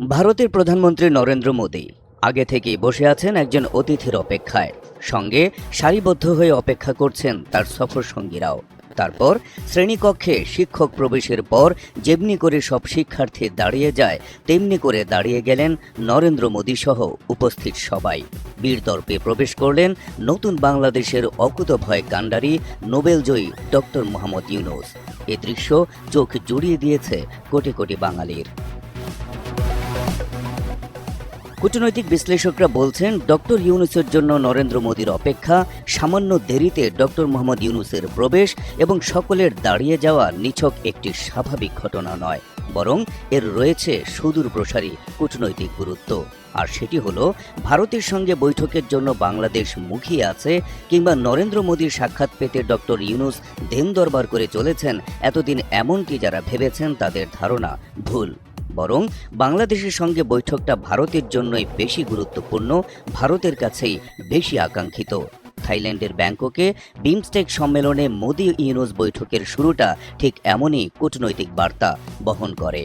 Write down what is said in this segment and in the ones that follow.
ভারতের প্রধানমন্ত্রী নরেন্দ্র মোদী আগে থেকেই বসে আছেন একজন অতিথির অপেক্ষায়। সঙ্গে সারিবদ্ধ হয়ে অপেক্ষা করছেন তার সফর সঙ্গীরাও। তারপর শ্রেণীকক্ষে শিক্ষক প্রবেশের পর যেমনি করে সব শিক্ষার্থী দাঁড়িয়ে যায়, তেমনি করে দাঁড়িয়ে গেলেন নরেন্দ্র মোদী সহ উপস্থিত সবাই। বীর দর্পে প্রবেশ করলেন নতুন বাংলাদেশের অকুতভয় কাণ্ডারি নোবেলজয়ী ডক্টর মোহাম্মদ ইউনুস। এ দৃশ্য চোখ জুড়িয়ে দিয়েছে কোটি কোটি বাঙালির। কূটনৈতিক বিশ্লেষকরা বলছেন, ডক্টর ইউনুসের জন্য নরেন্দ্র মোদীর অপেক্ষা সামান্য দেরিতে ডক্টর মোহাম্মদ ইউনুসের প্রবেশ এবং সকলের দাঁড়িয়ে যাওয়া নিছক একটি স্বাভাবিক ঘটনা নয়, বরং এর রয়েছে সুদূর প্রসারী কূটনৈতিক গুরুত্ব। আর সেটি হলো, ভারতের সঙ্গে বৈঠকের জন্য বাংলাদেশ মুখিয়ে আছে কিংবা নরেন্দ্র মোদীর সাক্ষাৎ পেতে ডক্টর ইউনুস দেন দরবার করে চলেছেন, এতদিন এমনটি যারা ভেবেছেন তাদের ধারণা ভুল। বরং বাংলাদেশের সঙ্গে বৈঠকটা ভারতের জন্যই বেশি গুরুত্বপূর্ণ, ভারতের কাছেই বেশি আকাঙ্ক্ষিত। থাইল্যান্ডের ব্যাংককে বিমস্টেক সম্মেলনে মোদি ইউনুস বৈঠকের শুরুটা ঠিক এমনই কূটনৈতিক বার্তা বহন করে।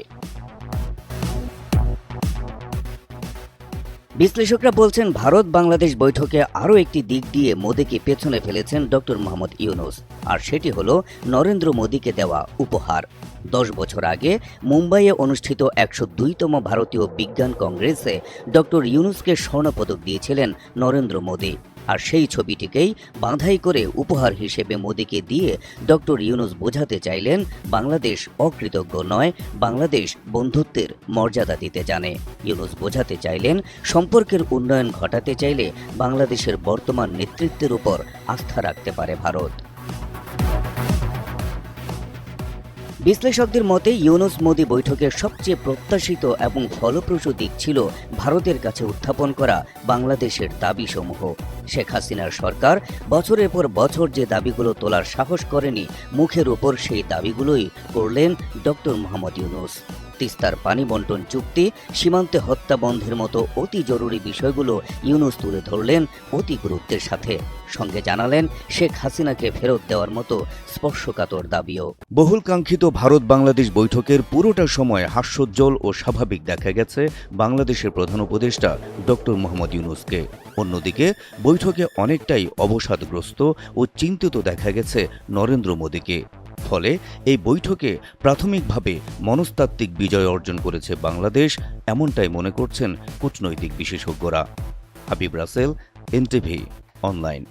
বিশ্লেষকরা বলছেন ভারত বাংলাদেশ বৈঠকে আরও একটি দিক দিয়ে মোদীকে পেছনে ফেলেছেন ডক্টর মোহাম্মদ ইউনুস। আর সেটি হল, নরেন্দ্র মোদীকে দেওয়া উপহার। দশ বছর আগে মুম্বাইয়ে অনুষ্ঠিত একশো দুইতম ভারতীয় বিজ্ঞান কংগ্রেসে ডক্টর ইউনুসকে স্বর্ণপদক দিয়েছিলেন নরেন্দ্র মোদী। আর সেই ছবিটিকেই বাঁধাই করে উপহার হিসেবে মোদীকে দিয়ে ডক্টর ইউনুস বোঝাতে চাইলেন বাংলাদেশ অকৃতজ্ঞ নয়, বাংলাদেশ বন্ধুত্বের মর্যাদা দিতে জানে। ইউনুস বোঝাতে চাইলেন সম্পর্কের উন্নয়ন ঘটাতে চাইলে বাংলাদেশের বর্তমান নেতৃত্বের উপর আস্থা রাখতে পারে ভারত। বিশ্লেষকদের মতে, ইউনুস মোদী বৈঠকের সবচেয়ে প্রত্যাশিত এবং ফলপ্রসূ দিক ছিল ভারতের কাছে উত্থাপন করা বাংলাদেশের দাবিসমূহ। শেখ হাসিনার সরকার বছরের পর বছর যে দাবিগুলো তোলার সাহস করেনি, মুখের ওপর সেই দাবিগুলোই করলেন ডক্টর মোহাম্মদ ইউনুস। তিস্তার পানি বন্টন চুক্তি, সীমান্তে হত্যা বন্ধের মতো অতি জরুরি বিষয়গুলো ইউনুস তুলে ধরলেন অতি গুরুত্বের সাথে। সঙ্গে জানালেন, শেখ হাসিনাকে ফেরত দেওয়ার মতো স্পর্শকাতর দাবিও। বহুল কাঙ্ক্ষিত ভারত বাংলাদেশ বৈঠকের পুরোটা সময় হাস্যোজ্জ্বল ও স্বাভাবিক দেখা গেছে বাংলাদেশের প্রধান উপদেষ্টা ডক্টর মোহাম্মদ ইউনুসকে। অন্যদিকে, বৈঠকে অনেকটাই অবসাদগ্রস্ত ও চিন্তিত দেখা গেছে নরেন্দ্র মোদীকে। ফলে এই বৈঠকে প্রাথমিকভাবে মনস্তাত্ত্বিক বিজয় অর্জন করেছে বাংলাদেশ, এমনটাই মনে করছেন কূটনৈতিক বিশেষজ্ঞরা। Habib Rasel, NTV, online.